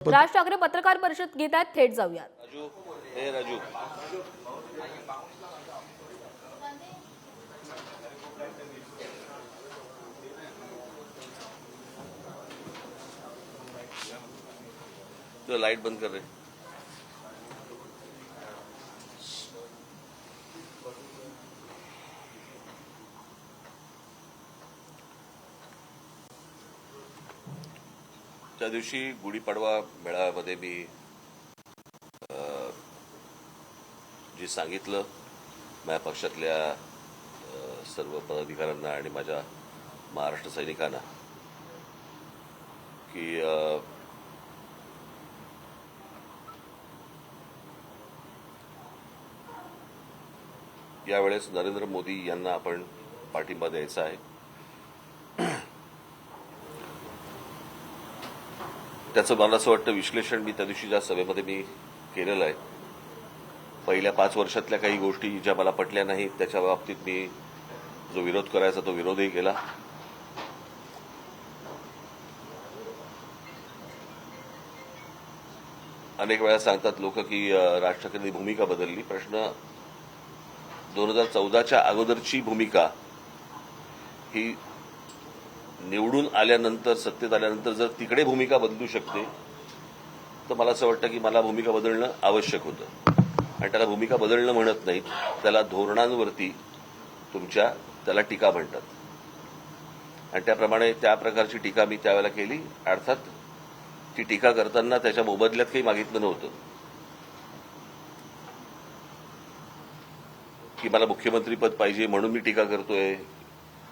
राज ठाकरे पत्रकार परिषद घेत आहेत थेट जाऊयात. राजू हे राजू. तो लाइट बंद कर रे. त्या दिवशी गुढीपाडवा मेळाव्यामध्ये मी जे सांगितलं माझ्या पक्षातल्या सर्व पदाधिकाऱ्यांना आणि माझ्या महाराष्ट्र सैनिकांना की यावेळेस नरेंद्र मोदी यांना आपण पाठिंबा द्यायचा आहे. त्याचं मला असं वाटतं विश्लेषण मी त्या दिवशी ज्या सभेमध्ये मी केलेलं आहे पहिल्या पाच वर्षातल्या काही गोष्टी ज्या मला पटल्या नाहीत त्याच्या बाबतीत मी जो विरोध करायचा तो विरोधही केला. अनेक वेळा सांगतात लोक की राज ठाकरेंनी भूमिका बदलली. प्रश्न दोन हजार चौदाच्या अगोदरची भूमिका ही निवडून आल्यानंतर सत्तेत आल्यानंतर जर तिकडे भूमिका बदलू शकते तर मला असं वाटतं की मला भूमिका बदलणं आवश्यक होतं. आणि त्याला भूमिका बदलणं म्हणत नाहीत त्याला धोरणांवरती तुमच्या त्याला टीका म्हणतात. आणि त्याप्रमाणे त्या प्रकारची टीका मी त्यावेळेला केली. अर्थात ती टीका करताना त्याच्या मोबदल्यात काही मागितलं नव्हतं. की मला मुख्यमंत्रीपद पाहिजे म्हणून मी टीका करतोय.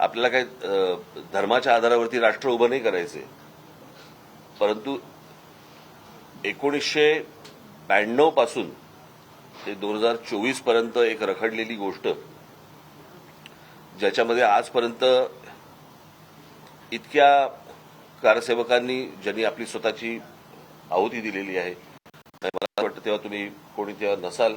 आपल्याला काही धर्माच्या आधारावरती राष्ट्र उभं नाही करायचे. परंतु एकोणीसशे ब्याण्णवपासून ते दोन हजार चोवीसपर्यंत एक रखडलेली गोष्ट ज्याच्यामध्ये आजपर्यंत इतक्या कारसेवकांनी ज्यांनी आपली स्वतःची आहुती दिलेली आहे मला वाटतं तेव्हा तुम्ही कोणी तेव्हा नसाल.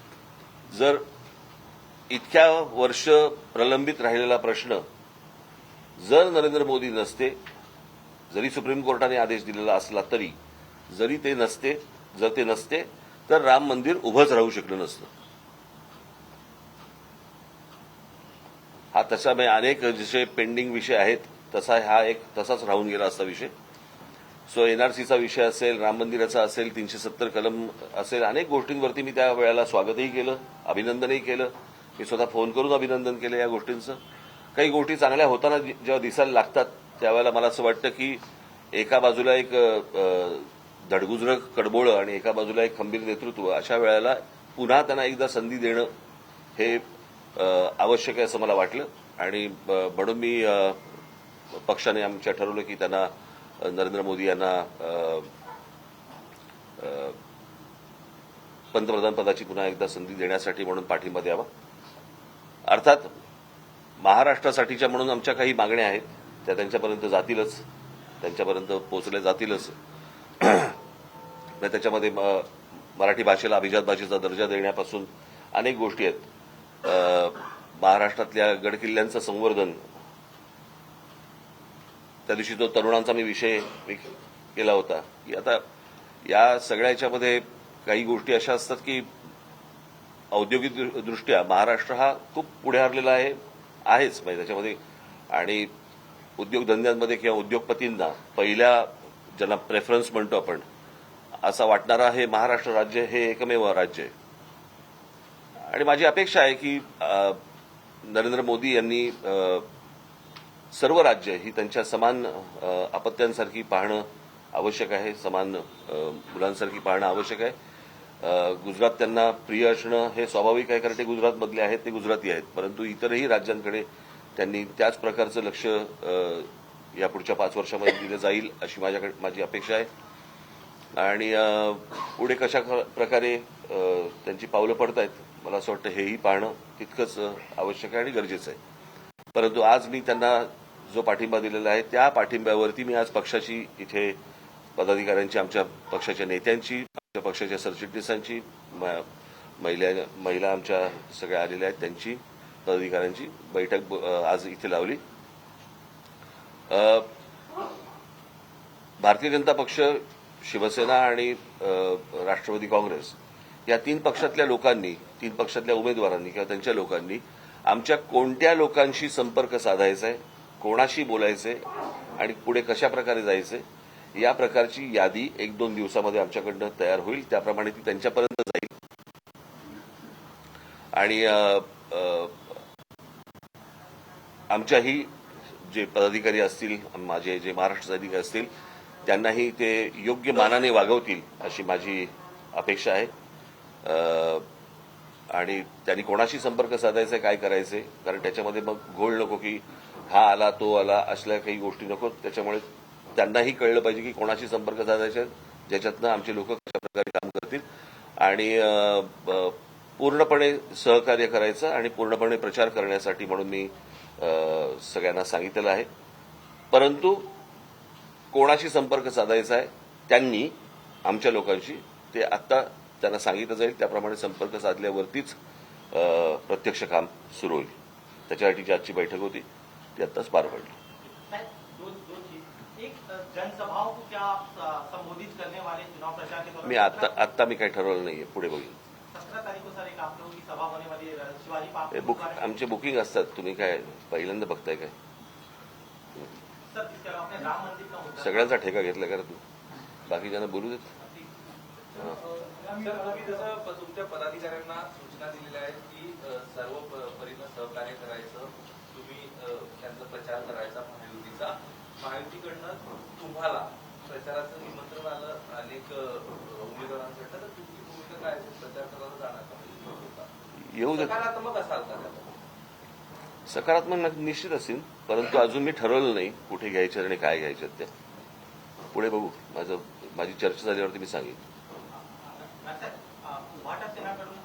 जर इतक्या वर्ष प्रलंबित राहिलेला प्रश्न जर नरेंद्र मोदी नसते जरी सुप्रीम कोर्टाने आदेश दिलेला असला तरी जरी ते नसते जर ते नसते तर राम मंदिर उभंच राहू शकलं नसतं. हा तसा म्हणजे अनेक जसे पेंडिंग विषय आहेत तसा हा एक तसाच राहून गेला असता विषय. सो एनआरसीचा विषय असेल राम मंदिराचा असेल तीनशे सत्तर कलम असेल अनेक गोष्टींवरती मी त्या वेळेला स्वागतही केलं अभिनंदनही केलं. मी स्वतः फोन करून अभिनंदन केलं या गोष्टींचं. काही गोष्टी चांगल्या होताना जेव्हा दिसायला लागतात त्यावेळेला मला असं वाटतं की एका बाजूला एक धडगुजरं कडबोळं आणि एका बाजूला एक खंबीर नेतृत्व अशा वेळेला पुन्हा त्यांना एकदा संधी देणं हे आवश्यक आहे असं मला वाटलं. आणि ब- म्हणून मी पक्षाने आमच्या ठरवलं की त्यांना नरेंद्र मोदी यांना पंतप्रधान पदाची पुन्हा एकदा संधी देण्यासाठी म्हणून पाठिंबा द्यावा. अर्थात महाराष्ट्रासाठीच्या म्हणून आमच्या काही मागण्या आहेत त्या त्यांच्यापर्यंत जातीलच त्यांच्यापर्यंत पोहोचल्या जातीलच. त्याच्यामध्ये म- मराठी भाषेला अभिजात भाषेचा दर्जा देण्यापासून अनेक गोष्टी आहेत. महाराष्ट्रातल्या गडकिल्ल्यांचं संवर्धन त्या दिवशी जो तरुणांचा मी विषय केला होता. की आता या सगळ्याच्यामध्ये काही गोष्टी अशा असतात की औद्योगिक दृष्ट्या महाराष्ट्र हा खूप पुढे हरलेला आहे आहेच. म्हणजे त्याच्यामध्ये आणि उद्योगधंद्यांमध्ये किंवा उद्योगपतींना पहिल्या ज्यांना प्रेफरन्स म्हणतो आपण असा वाटणारा हे महाराष्ट्र राज्य हे एकमेव राज्य आहे. आणि माझी अपेक्षा आहे की नरेंद्र मोदी यांनी सर्व राज्य ही त्यांच्या समान आपत्त्यांसारखी पाहणं आवश्यक आहे समान मुलांसारखी पाहणं आवश्यक आहे. गुजरात त्यांना प्रिय असणं हे स्वाभाविक आहे कारण ते गुजरातमधले आहेत ते गुजराती आहेत. परंतु इतरही राज्यांकडे त्यांनी त्याच प्रकारचं लक्ष या पुढच्या पाच वर्षामध्ये दिलं जाईल अशी माझ्याकडे माझी अपेक्षा आहे. आणि पुढे कशा प्रकारे त्यांची पावलं पडत आहेत मला असं वाटतं हेही पाहणं तितकंच आवश्यक आहे आणि गरजेचं आहे. परंतु आज मी त्यांना जो पाठिंबा दिलेला आहे त्या पाठिंब्यावरती मी आज पक्षाची इथे पदाधिकाऱ्यांची आमच्या पक्षाच्या नेत्यांची आमच्या पक्षाच्या सरचिटणीसांची महिला महिला आमच्या सगळ्या आलेल्या आहेत त्यांची पदाधिकाऱ्यांची बैठक आज इथे लावली. भारतीय जनता पक्ष शिवसेना आणि राष्ट्रवादी काँग्रेस या तीन पक्षातल्या लोकांनी तीन पक्षातल्या उमेदवारांनी किंवा त्यांच्या लोकांनी आमच्या कोणत्या लोकांशी संपर्क साधायचा आहे कोणाशी बोलायचे आणि पुढे कशा प्रकारे जायचे या प्रकारची यादी एक दोन दिवसामध्ये आमच्याकडनं तयार होईल. त्याप्रमाणे ती त्यांच्यापर्यंत जाईल. आणि आमच्याही जे पदाधिकारी असतील माझे जे महाराष्ट्र अधिकारी असतील त्यांनाही ते योग्य मानाने वागवतील अशी माझी अपेक्षा आहे. आणि त्यांनी कोणाशी संपर्क साधायचा काय करायचे कारण त्याच्यामध्ये मग घोळ नको की हा आला तो आला असल्या काही गोष्टी नको. त्याच्यामुळे त्यांनाही कळलं पाहिजे की कोणाशी संपर्क साधायचे ज्याच्यातनं आमचे लोक कशा प्रकारे काम करतील. आणि पूर्णपणे सहकार्य करायचं आणि पूर्णपणे प्रचार करण्यासाठी म्हणून मी सगळ्यांना सांगितलेलं आहे. परंतु कोणाशी संपर्क साधायचा आहे त्यांनी आमच्या लोकांशी ते आत्ता त्यांना सांगितलं जाईल त्याप्रमाणे संपर्क साधल्यावरतीच प्रत्यक्ष काम सुरू होईल. त्याच्यासाठीची आजची बैठक होती. ती आत्ताच पार पडली. साहब, दो दो चीज। एक अ, जनसभाओं को क्या आप अ, संबोधित करने वाले चुनाव प्रचार के दौरान मी आत्ता आत्ता मी काही ठरवलं नाहीये पुढे बघीन बुक आमचे बुकिंग असतात तुम्ही काय पहिल्यांदा बघताय काय? सगळ्यांचा ठेका घेतला का तू? बाकीच्यांना बोलू देत? तुमच्या पदाधिकाऱ्यांना सूचना दिलेल्या आहेत की सर्व परीनं सहकार्य करायचं तुम्ही त्यांचा प्रचार करायचा महायुतीचा. महायुतीकडनं तुम्हाला प्रचाराचं निमंत्रण आलं अनेक उमेदवारांकडनं तर तुमची भूमिका काय असेल प्रचार करायला जाणार का महायुतीचा? येऊ सकारात्मक असाल का? सकारात्मक निश्चित असेल. परंतु अजून मी ठरवलं नाही कुठे घ्यायचं आणि काय घ्यायचं ते. पुढे बघू. माझं माझी चर्चा झाल्यावरती मी सांगेन.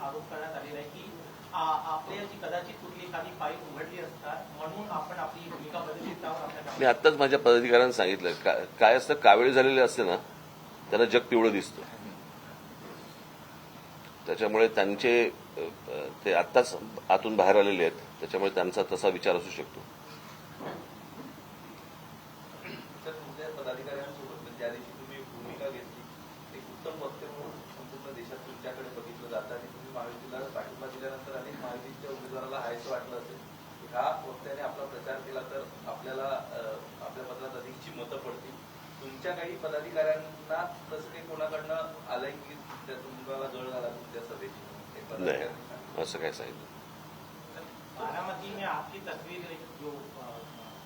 आरोप करण्यात आपल्याची कदाचित कुठली एखादी फाईल उघडली म्हणून आपण आपली भूमिका बदलली त्यावर मी आत्ताच माझ्या पदाधिकाऱ्यांना सांगितलं का- काय असतं कावेळी झालेले असते ना त्यांना जग पिवळं दिसतं. त्याच्यामुळे त्यांचे ते आत्ताच आतून बाहेर आलेले आहेत त्याच्यामुळे त्यांचा तसा विचार असू शकतो. तुमच्या काही पदाधिकाऱ्यांना तसं काही कोणाकडनं आलंय की तुम्हाला जळ झाला तुमच्या सभेची? नाही. असं काय सांगितलं? बारामती में आपकी तस्वीर जो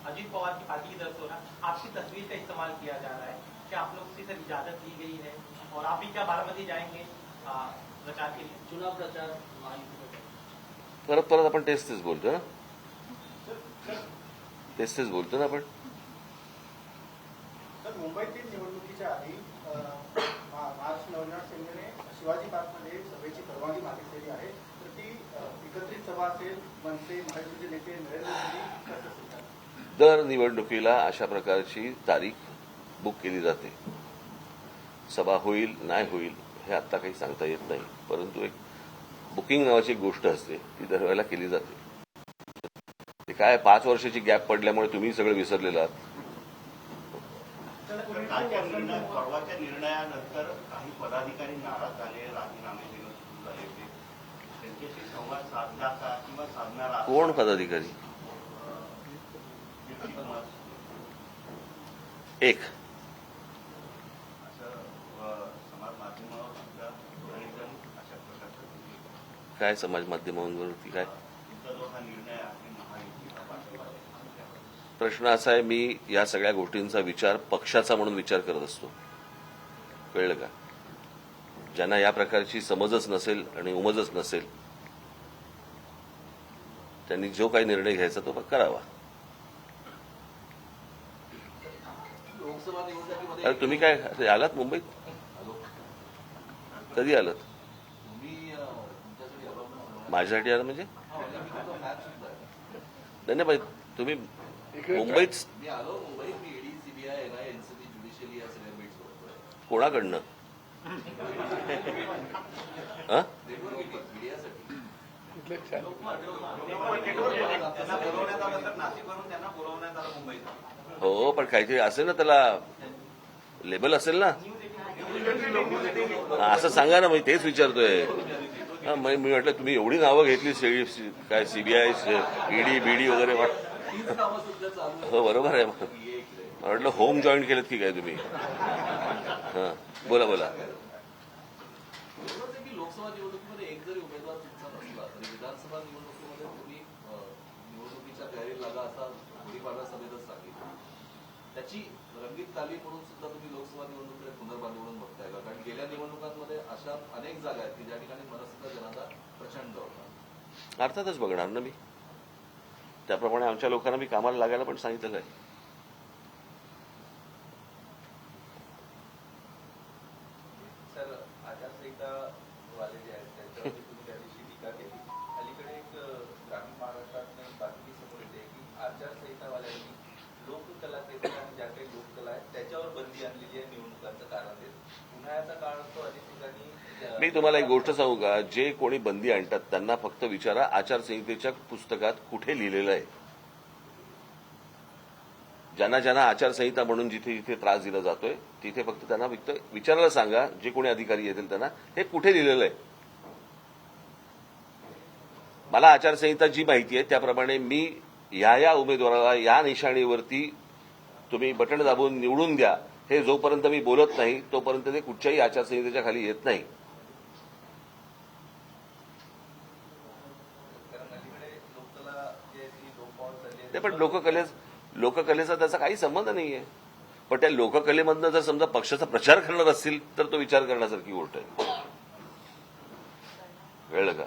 अजीत पवार की पार्टी की तरफ़ से हो रहा आपकी तस्वीर का इस्तेमाल किया जा रहा है क्या आप लोग से इजाज़त ली गई है और आप भी क्या बारामती जाएँगे प्रचार के लिए? चुनाव प्रचार परत परत आपण तेच तेच बोलतो ना तेच तेच बोलतो ना आपण? मुंबईतील निवडणुकीच्या आधी अ, महा- महाराष्ट्र नवनिर्माण सेनेने शिवाजी पार्कमध्ये सभेची परवानगी मागितलेली आहे. तर ती एकत्रित सभा असेल मनसे महायुतीचे नेते नरेंद्र मोदी दर निवडणुकीला अशा प्रकारची तारीख बुक केली जाते. सभा होईल नाही होईल हे आत्ता काही सांगता येत नाही. परंतु एक बुकिंग नावाची गोष्ट असते ती दरवेळेला केली जाते. ते काय पाच वर्षाची गॅप पडल्यामुळे तुम्ही सगळं विसरलेला आहात. कालच्या निर्णय परवाच्या निर्णयानंतर काही पदाधिकारी नाराज झाले राजीनामे दिले झाले ते त्यांच्याशी संवाद साधला का किंवा साधणारा कोण पदाधिकारी? एक. काय समाज माध्यमांवरती काय? प्रश्न असा आहे मी या सगळ्या गोष्टींचा विचार पक्षाचा म्हणून विचार करत असतो. कळलं का? ज्यांना या प्रकारची समजच नसेल आणि उमजच नसेल त्यांनी जो काही निर्णय घ्यायचा तो करावा. अरे तुम्ही काय आलात मुंबईत? कधी आलात? माझ्यासाठी आलं म्हणजे? नाही नाही तुम्ही मुंबईत कोणाकडनं? हं? हो पण काहीतरी असेल ना त्याला. लेबल असेल ना. असं सांगा ना मी तेच विचारतोय. हा, मग मी म्हटलं तुम्ही एवढी नावं घेतली सी- सी- काय सीबीआय ईडी बीडी वगैरे हो बरोबर आहे. वाटलं होम जॉईन केलं की काय तुम्ही? हा बोला बोला. लोकसभा निवडणुकीमध्ये एक जरी उमेदवार तुमचा नसला तरी विधानसभा निवडणुकीमध्ये तुम्ही निवडणुकीच्या तयारी लागा असा गुढीपाडवा सभेतच सांगितलं. त्याची रंगीत तालीम म्हणून सुद्धा तुम्ही लोकसभा निवडणुकीकडे पुनर्बांध म्हणून बघताय का? कारण गेल्या निवडणुकांमध्ये अशा अनेक जागा आहेत की ज्या ठिकाणी जनाचा प्रचंड होता अर्थातच बघणार ना मी. त्याप्रमाणे आमच्या लोकांना मी कामाला लागायला पण सांगितलं आहे वाले जे आहेत. अलीकडे एक लोककला ज्या काही लोककला आहेत त्याच्यावर बंदी आणलेली आहे निवडणुकांचं कारण देत उन्हाळ्याचा काळ असतो अनेक ठिकाणी अ, मी तुम्हाला एक गोष्ट सांगू का? जे कोणी बंदी आणतात त्यांना फक्त विचारा आचारसंहितेच्या पुस्तकात कुठे लिहिलेलं आहे. ज्यांना ज्यांना आचारसंहिता म्हणून जिथे जिथे त्रास दिला जातोय तिथे फक्त त्यांना फक्त विचारायला सांगा जे कोणी अधिकारी येतील त्यांना हे कुठे लिहिलेलं आहे? मला आचारसंहिता जी माहिती आहे त्याप्रमाणे मी या या उमेदवाराला या निशाणीवरती तुम्ही बटण दाबून निवडून द्या. हे जोपर्यंत मी बोलत नाही तोपर्यंत ते कुठच्याही आचारसंहितेच्या खाली येत नाही कारण अलीकडे लोककला जी आहे ती पण लोककले लोककलेचा त्याचा काही संबंध नाहीये. पण त्या लोककलेमधनं जर समजा पक्षाचा प्रचार करणार असतील तर तो विचार करण्यासारखी गोष्ट आहे. कळलं का?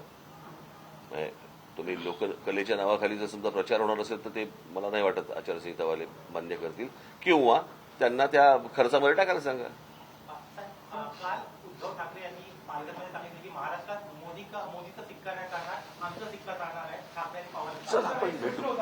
तुम्ही लोककलेच्या नावाखाली जर समजा प्रचार होणार असेल तर ते मला नाही वाटत आचारसंहितावाले मान्य करतील. किंवा त्यांना त्या खर्चामध्ये टाकायला सांगा. काल उद्धव ठाकरे यांनी पालघरमध्ये सांगितलं की महाराष्ट्रात मोदी का मोदीचा सिक्का नाही चालणार आमचा सिक्का चालणार चला आपण भेटू